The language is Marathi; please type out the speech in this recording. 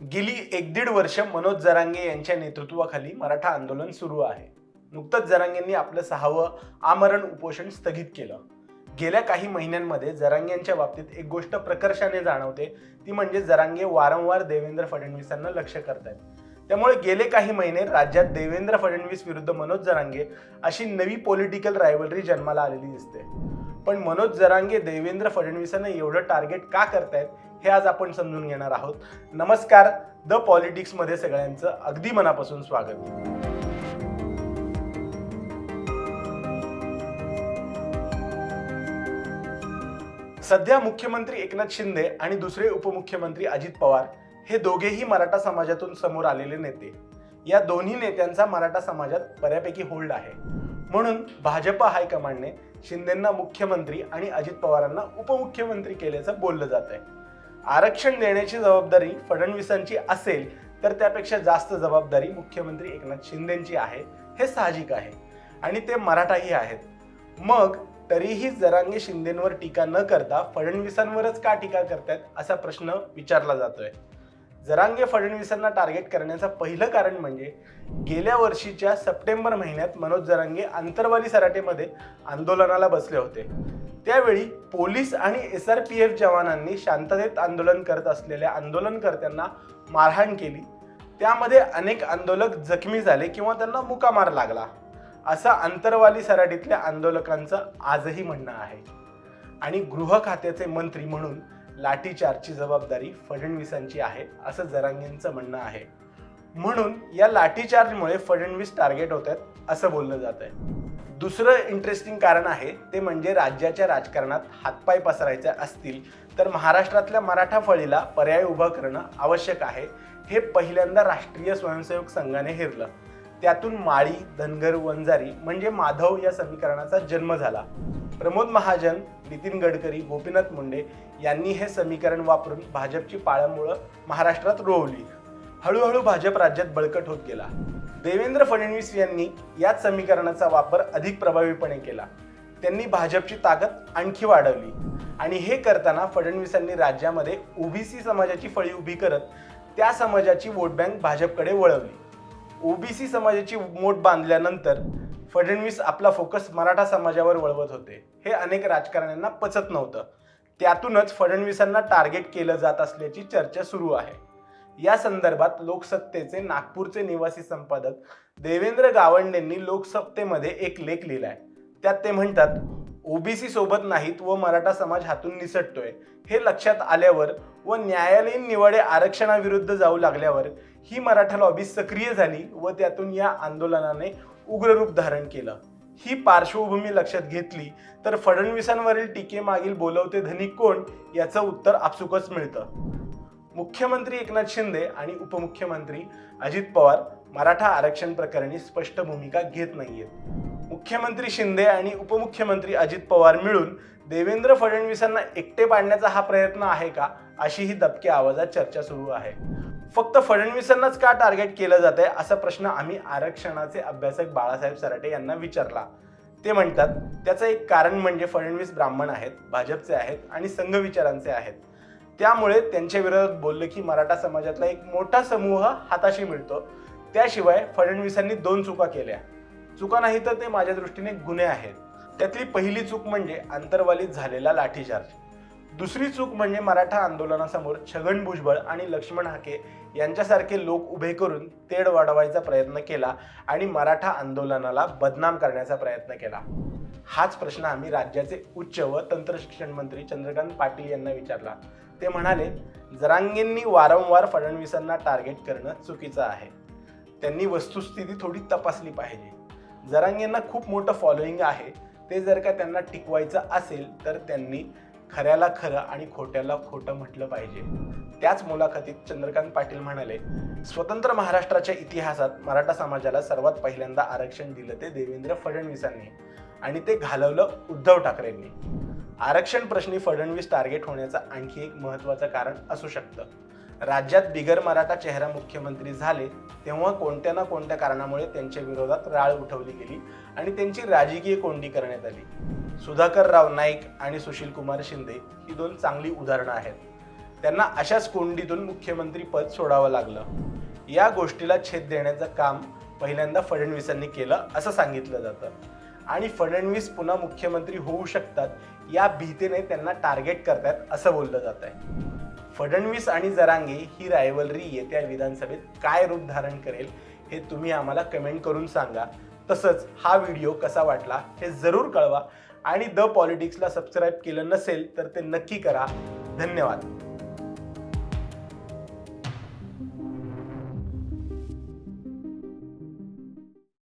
गेली एक दीड वर्ष मनोज जरांगे यांच्या नेतृत्वाखाली मराठा आंदोलन सुरू आहे. नुकतंच जरांगेंनी आपलं सहावं आमरण उपोषण स्थगित केलं. गेल्या काही महिन्यांमध्ये जरांगेंच्या बाबतीत एक गोष्ट प्रकर्षाने जाणवते ती म्हणजे जरांगे वारंवार देवेंद्र फडणवीसांना लक्ष करतायत. त्यामुळे गेले काही महिने राज्यात देवेंद्र फडणवीस विरुद्ध मनोज जरांगे अशी नवी पॉलिटिकल रायव्हलरी जन्माला आलेली दिसते. पण मनोज जरांगे देवेंद्र फडणवीसांना एवढं टार्गेट का करतायत हे आज आपण समजून घेणार आहोत. नमस्कार द पॉलिटिक्समध्ये सगळ्यांचं अगदी मनापासून स्वागत. सध्या मुख्यमंत्री एकनाथ शिंदे आणि दुसरे उपमुख्यमंत्री अजित पवार हे दोघेही मराठा समाजातून समोर आलेले नेते. या दोन्ही नेत्यांचा मराठा समाजात बऱ्यापैकी होल्ड आहे. म्हणून भाजप हायकमांडने शिंदेंना मुख्यमंत्री आणि अजित पवारांना उपमुख्यमंत्री केल्याचं बोललं जात आहे आरक्षण देण्याची जबाबदारी फडणवीसांची असेल तर त्यापेक्षा जास्त जबाबदारी मुख्यमंत्री एकनाथ शिंदेंची आहे. हे साहजिक आहे आणि ते मराठाही आहेत. मग तरीही जरांगे शिंदेंवर टीका न करता फडणवीसांवरच का टीका करतायत असा प्रश्न विचारला जातोय. जरांगे फडणवीसांना टार्गेट करण्याचं पहिलं कारण म्हणजे गेल्या वर्षीच्या सप्टेंबर महिन्यात मनोज जरांगे आंतरवाली सराटेमध्ये आंदोलनाला बसले होते. त्यावेळी पोलीस आणि एस आर पी एफ जवानांनी शांततेत आंदोलन करत असलेल्या आंदोलनकर्त्यांना मारहाण केली. त्यामध्ये अनेक आंदोलक जखमी झाले किंवा त्यांना मुकामार लागला. असं आंतरवाली सराटीतल्या आंदोलकांचं आजही म्हणणं आहे. आणि गृह खात्याचे मंत्री म्हणून लाठीचार्जची जबाबदारी फडणवीसांची आहे असं जरांगेंचं म्हणणं आहे. म्हणून या लाठीचार्जमुळे फडणवीस टार्गेट होत आहेत असं बोललं जात आहे दुसरं इंटरेस्टिंग कारण आहे ते म्हणजे राज्याच्या राजकारणात हातपाय पसरायचे असतील तर महाराष्ट्रातल्या मराठा फळीला पर्याय उभा करणं आवश्यक आहे. हे पहिल्यांदा राष्ट्रीय स्वयंसेवक संघाने हेरलं. त्यातून माळी धनगर वंजारी म्हणजे माधव या समीकरणाचा जन्म झाला. प्रमोद महाजन नितीन गडकरी गोपीनाथ मुंडे यांनी हे समीकरण वापरून भाजपची पाळंमुळं महाराष्ट्रात रोवली. हळूहळू भाजप राज्यात बळकट होत गेला. देवेंद्र फडणवीस यांनी याच समीकरणाचा वापर अधिक प्रभावीपणे केला. त्यांनी भाजपची ताकद आणखी वाढवली. आणि हे करताना फडणवीसांनी राज्यामध्ये ओबीसी समाजाची फळी उभी करत त्या समाजाची वोट बँक भाजपकडे वळवली. ओबीसी समाजाची मोठ बांधल्यानंतर फडणवीस आपला फोकस मराठा समाजावर वळवत होते. हे अनेक राजकारण्यांना पचत नव्हतं. त्यातूनच फडणवीसांना टार्गेट केलं जात असल्याची चर्चा सुरू आहे. या संदर्भात लोकसत्तेचे नागपूरचे निवासी संपादक देवेंद्र गावंडेंनी लोकसत्तेमध्ये एक लेख लिहिला आहे त्यात ते म्हणतात ओबीसी सोबत नाहीत व मराठा समाज हातून निसटतोय. हे लक्षात आल्यावर व न्यायालयीन निवाडे आरक्षणाविरुद्ध जाऊ लागल्यावर ही मराठा लॉबी सक्रिय झाली व त्यातून या आंदोलनाने उग्र रूप धारण केलं. ही पार्श्वभूमी लक्षात घेतली तर फडणवीसांवरील टीकेमागील बोलवते धनिक कोण याचं उत्तर आपसुकच मिळतं. मुख्यमंत्री एकनाथ शिंदे आणि उपमुख्यमंत्री अजित पवार मराठा आरक्षण प्रकरणी स्पष्ट भूमिका घेत नाहीयेत. मुख्यमंत्री शिंदे आणि उपमुख्यमंत्री अजित पवार मिळून देवेंद्र फडणवीसांना एकटे पाडण्याचा हा प्रयत्न आहे का अशी ही दबक्या आवाजात चर्चा सुरू आहे. फक्त फडणवीसांनाच का टार्गेट केलं जात आहे असा प्रश्न आम्ही आरक्षणाचे अभ्यासक बाळासाहेब सराटे यांना विचारला. ते म्हणतात त्याचं एक कारण म्हणजे फडणवीस ब्राह्मण आहेत भाजपचे आहेत आणि संघ विचारांचे आहेत. त्यामुळे त्यांच्या विरोधात बोललं की मराठा समाजातला एक मोठा समूह हाताशी मिळतो. त्याशिवाय फडणवीसांनी दोन चुका केल्या. चुका नाही तर ते माझ्या दृष्टीने गुन्हे आहेत. त्यातली पहिली चूक म्हणजे आंतरवालीत झालेला लाठीचार्ज. दुसरी चूक म्हणजे मराठा आंदोलनासमोर छगन भुजबळ आणि लक्ष्मण हाके यांच्यासारखे लोक उभे करून तेढ वाढवायचा प्रयत्न केला आणि मराठा आंदोलनाला बदनाम करण्याचा प्रयत्न केला. हाच प्रश्न आम्ही राज्याचे उच्च व तंत्रशिक्षण मंत्री चंद्रकांत पाटील यांना विचारला. ते म्हणाले जरांगेंनी वारंवार फडणवीसांना टार्गेट करणं चुकीचं आहे. त्यांनी वस्तुस्थिती थोडी तपासली पाहिजे. जरांगेंना खूप मोठं फॉलोईंग आहे. ते जर का त्यांना टिकवायचं असेल तर त्यांनी खऱ्याला खरं आणि खोट्याला खोटं म्हटलं पाहिजे. त्याच मुलाखतीत चंद्रकांत पाटील म्हणाले स्वतंत्र महाराष्ट्राच्या इतिहासात मराठा समाजाला सर्वात पहिल्यांदा आरक्षण दिलं ते देवेंद्र फडणवीसांनी आणि ते घालवलं उद्धव ठाकरेंनी. आरक्षण प्रश्नी फडणवीस टार्गेट होण्याचं आणखी एक महत्त्वाचं कारण असू शकतं. राज्यात बिगर मराठा चेहरा मुख्यमंत्री झाले तेव्हा कोणत्या ना कोणत्या कारणामुळे त्यांच्या विरोधात राळ उठवली गेली आणि त्यांची राजकीय कोंडी करण्यात आली. सुधाकर राव नाईक आणि सुशील कुमार शिंदे ही दोन चांगली उदाहरणं आहेत. त्यांना अशाच कोंडीतून मुख्यमंत्री पद सोडावं लागलं. या गोष्टीला छेद देण्याचं काम पहिल्यांदा फडणवीसांनी केलं असं सांगितलं जातं. आणि फडणवीस पुन्हा मुख्यमंत्री होऊ शकतात या भीतीने त्यांना टार्गेट करतायत असं बोललं जात आहे. फडणवीस आणि जरांगे ही रायवलरी येत्या विधानसभेत काय रूप धारण करेल हे तुम्ही आम्हाला कमेंट करून सांगा. तसंच हा व्हिडिओ कसा वाटला हे जरूर कळवा. आणि द पॉलिटिक्सला सबस्क्राईब केलं नसेल तर ते नक्की करा. धन्यवाद.